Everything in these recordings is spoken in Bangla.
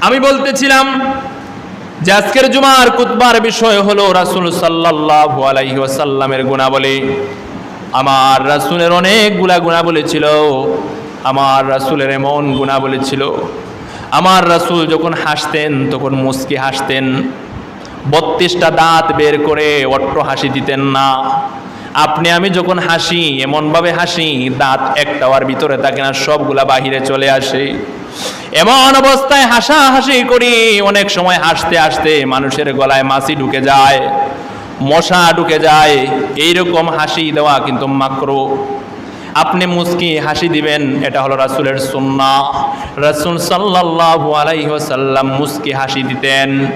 আমি বলতেছিলাম যে আজকের জুমার কুতবার বিষয় হলো রাসূল সাল্লাল্লাহু আলাইহি ওয়াসাল্লামের গুণাবলী। আমার রাসূলের অনেকগুলা গুণাবলী ছিল, আমার রাসূলের এমন গুণাবলী ছিল। আমার রাসূল যখন হাসতেন, তখন মুস্কি হাসতেন। বত্রিশটা দাঁত বের করে অট্ট হাসি দিতেন না। আপনি, আমি যখন হাসি, এমনভাবে হাসি, দাঁত একটাওয়ার ভিতরে থাকে না, সবগুলা বাহিরে চলে আসে। এমন অবস্থায় হাসা হাসি করি, অনেক সময় হাসতে হাসতে মানুষের গলায় মাছি ঢুকে যায়, মশা ঢুকে যায়। এইরকম হাসি দেওয়া কিন্তু মাকরো। আপনি মুস্কি হাসি দিবেন, এটা হলো রাসূলের সুন্না রাসূল সাল্লাল্লাহু আলাইহি ওয়াসাল্লাম মুস্কি হাসি দিতেন।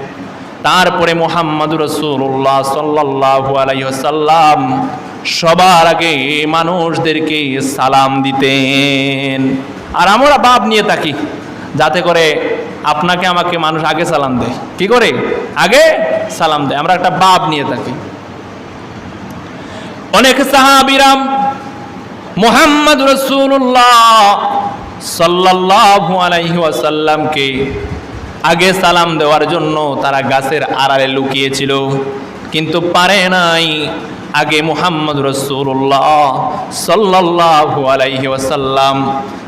তারপরে মোহাম্মদ রসুল্লাহ সাল্লাল্লাহু আলাইহি ওয়াসাল্লাম সবার আগে মানুষদেরকে সালাম দিতেন। আর আমরা বাপ নিয়ে থাকি, যাতে করে আপনাকে আমাকে মানুষ আগে সালাম দেয়। কি করে? আগে সালাম দেয়। আমরা একটা বাপ নিয়ে থাকি। অনেক সাহাবিরাম মোহাম্মদ রসুল্লাহ সাল্লাল্লাহু আলাইহি ওয়াসাল্লামকে আগে সালাম দেওয়ার জন্য তারা গাছের আড়ালে লুকিয়েছিল। কিন্তু পারে নাই আগে মুহাম্মদ রসুল্লাহ সাল্লাল্লাহু আলাইহি ওয়াসাল্লাম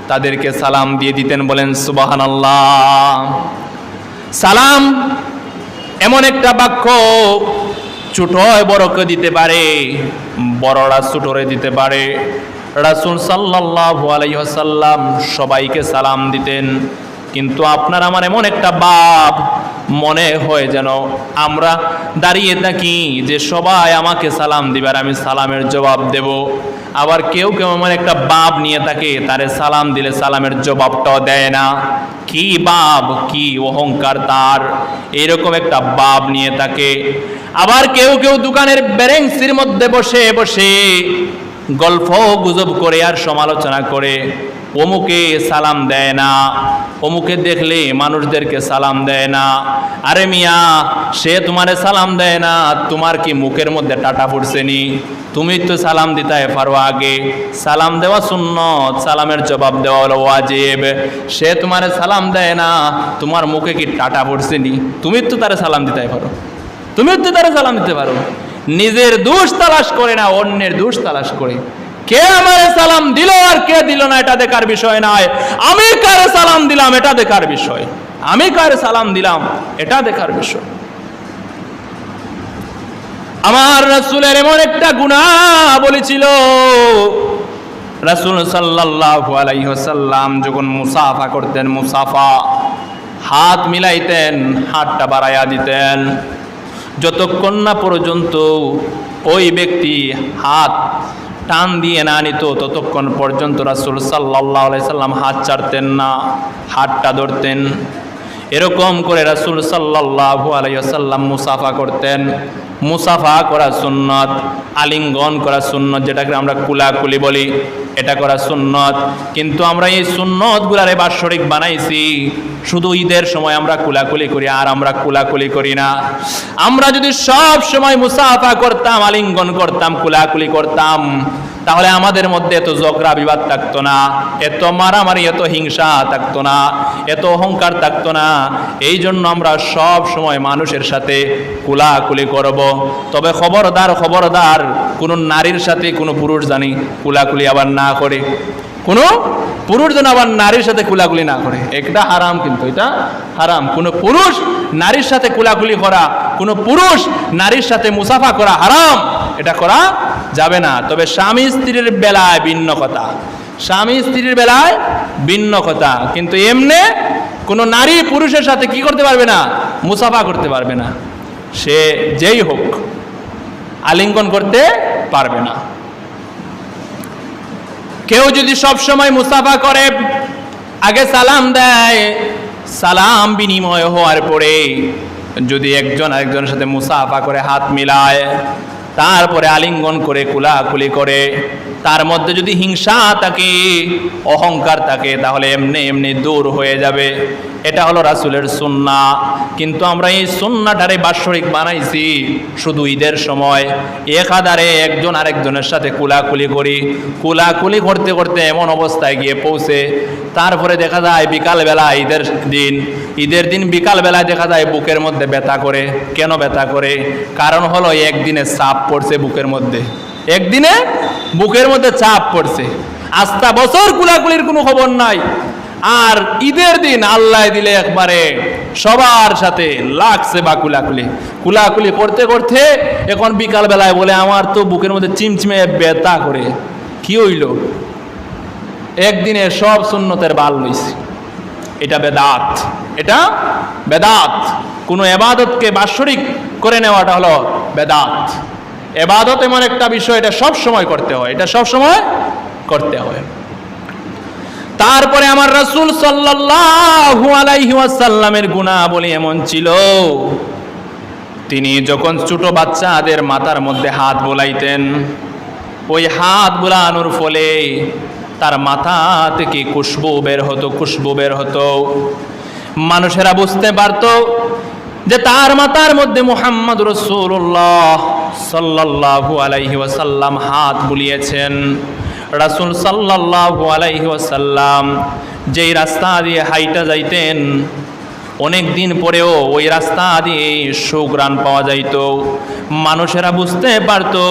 তাদেরকে সালাম দিয়ে দিতেন, বলেন, সুবহানাল্লাহ। সালাম এমন একটা বাক্য ছোটয় বড়কে দিতে পারে, বড়রা ছোটরে দিতে পারে। রাসূল সাল্লাল্লাহু আলাইহি ওয়াসাল্লাম সবাইকে সালাম দিতেন, কিন্তু আপনার আমার এমন একটা বাপ মনে হয় যেন আমরা দাঁড়িয়ে থাকি যে সবাই আমাকে সালাম দিবার আমি সালামের জবাব দেব। আবার কেউ কেউ আমার একটা বাপ নিয়ে থাকে, তারে সালাম দিলে সালামের জবাবটাও দেয় না। কি বাপ, কি অহংকার তার। এরকম একটা বাপ নিয়ে থাকে। আবার কেউ কেউ দোকানের বেরেংসির মধ্যে বসে বসে গল্প গুজব করে আর সমালোচনা করে। অমুকে সালাম দেয় না, অমুকে দেখলে মানুষদেরকে সালাম দেয় না। আরে মিয়া, সে তোমারে সালাম দেয় না, তোমার কি মুখের মধ্যে টাটা পড়ছেনি তুমি তো সালাম দিতে পারো আগে। সালাম দেওয়া সুন্নত, সালামের জবাব দেওয়া হলো ওয়াজিব। সে তোমারে সালাম দেয় না, তোমার মুখে কি টাটা পড়ছেনি তুমি তো তারে সালাম দিতে পারো। তুমি তো তারে সালাম দিতে পারো। নিজের দোষ তালাশ করে না, অন্যের দোষ তালাশ করে। কে আমারে সালাম দিল আর কে দিল না, এটা দেখার বিষয় নয় আমি কারে সালাম দিলাম, এটা দেখার বিষয়। আমি কারে সালাম দিলাম, এটা দেখার বিষয়। আমার রাসূলের এমন একটা গুণা বলেছিল, রাসূল সাল্লাল্লাহু আলাইহি ওয়াসাল্লাম যখন মুসাফা করতেন, মুসাফা হাত মিলাইতেন, হাতটা বাড়াইয়া দিতেন। যতক্ষণ না পর্যন্ত ওই ব্যক্তি হাত টান দিয়ে না নিত, ততক্ষণ পর্যন্ত রাসুল সাল্লাহ সাল্লাম হাত ছাড়তেন না, হাতটা ধরতেন। এরকম করে রাসুল সাল্লাহু আলাইসাল্লাম মুসাফা করতেন। মুসাফা করা সুন্নত, আলিঙ্গন করা সুন্নত, যেটাকে আমরা কুলাকুলি বলি। এটা করা সুন্নত। কিন্তু আমরা এই সুন্নতগুলারে বাৎসরিক বানাইছি। শুধু ঈদের সময় আমরা কুলাকুলি করি, আর আমরা কুলাকুলি করি না। আমরা যদি সব সময় মুসাফা করতাম, আলিঙ্গন করতাম, কুলাকুলি করতাম, তাহলে আমাদের মধ্যে এত ঝগড়া বিবাদ থাকতো না, এত মারামারি, এত হিংসা থাকতো না, এত অহংকার থাকতো না। এই জন্য আমরা সব সময় মানুষের সাথে কুলাকুলি করব। তবে খবরদার খবরদার কোনো নারীর সাথে কোনো পুরুষ জানি কুলাকুলি আবার না করে। কোনো পুরুষ যেন আবার নারীর সাথে কুলাকুলি না করে। এটা হারাম কিন্তু, এটা হারাম। কোনো পুরুষ নারীর সাথে কুলাকুলি করা, কোনো পুরুষ নারীর সাথে মুসাফা করা হারাম, এটা করা যাবে না। তবে স্বামী স্ত্রীর বেলায় ভিন্ন কথা। স্বামী স্ত্রীর বেলায় ভিন্ন কথা। কিন্তু এমনে কোনো নারী পুরুষের সাথে কি করতে পারবে না? মুসাফা করতে পারবে না। সে যেই হোক। আলিঙ্গন করতে পারবে না। কেউ যদি সব সময় মুসাফা করে, আগে সালাম দেয়, সালাম বিনিময় হওয়ার পরে যদি একজন আরেকজনের সাথে মুসাফা করে হাত মিলায়, তারপরে আলিঙ্গন করে, কুলাকুলি করে তার মধ্যে যদি হিংসা থাকে, অহংকার থাকে, তাহলে এমনি এমনি দূর হয়ে যাবে। এটা হলো রাসুলের সুন্না। কিন্তু আমরা এই সুন্নাটারে বাৎসরিক বানাইছি শুধু ঈদের সময়। একাধারে একজন আরেকজনের সাথে কুলাকুলি করি। কুলাকুলি করতে করতে এমন অবস্থায় গিয়ে পৌঁছে। তারপরে দেখা যায় বিকালবেলা ঈদের দিন। ঈদের দিন বিকালবেলায় দেখা যায় বুকের মধ্যে ব্যথা করে। কেন ব্যথা করে? কারণ হলো একদিনে সাপ পড়ছে বুকের মধ্যে। একদিনে বুকের মধ্যে চাপ পড়ছে। আস্তা বছর কুলাকুলির কোনো খবর নাই। আর ঈদের দিন আল্লাহ দিলে একবারে সবার সাথে লাগছে বা কুলাকুলি। কুলাকুলি করতে করতে এখন বিকাল বেলায় বলে, আমার তো বুকের মধ্যে চিমচিমে ব্যথা করে। কি হইল? একদিনে সব সুন্নতের বাল লইছে। এটা বেদাত। এটা বেদাত। কোনো এবাদতকে বাৎসরিক করে নেওয়াটা হলো বেদাত। এবাদত এমন একটা বিষয়, এটা সব সময় করতে হয়, এটা সব সময় করতে হয়। তারপরে আমার রাসূল সাল্লাল্লাহু আলাইহি ওয়াসাল্লামের গুণাবলী এমন ছিল, তিনি যখন ছোট বাচ্চাদের মাথার মধ্যে হাত বোলাইতেন, ওই হাত বোলানোর ফলে তার মাথা থেকে খুশবু বের হতো, খুশবু বের হতো। মানুষেরা বুঝতে পারতো যে তার মাথার মধ্যে মোহাম্মদ রসুল্লাহ সাল্লাল্লাহু আলাইহি ওয়াসাল্লাম হাত বুলিয়েছেন। রাসূল সাল্লাল্লাহু আলাইহি ওয়াসাল্লাম যেই রাস্তা দিয়ে হাইটা যাইতেন, অনেক দিন পরেও ওই রাস্তা দিয়ে সুগ্রাণ পাওয়া যাইত। মানুষেরা বুঝতে পারতো,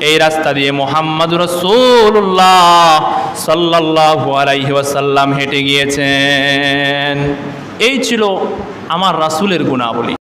এই রাস্তা দিয়ে মোহাম্মদ রসুল্লাহ সাল্লাল্লাহু আলাইহি ওয়াসাল্লাম হেঁটে গিয়েছেন। এই ছিল আমার রাসূলের গুণাবলী।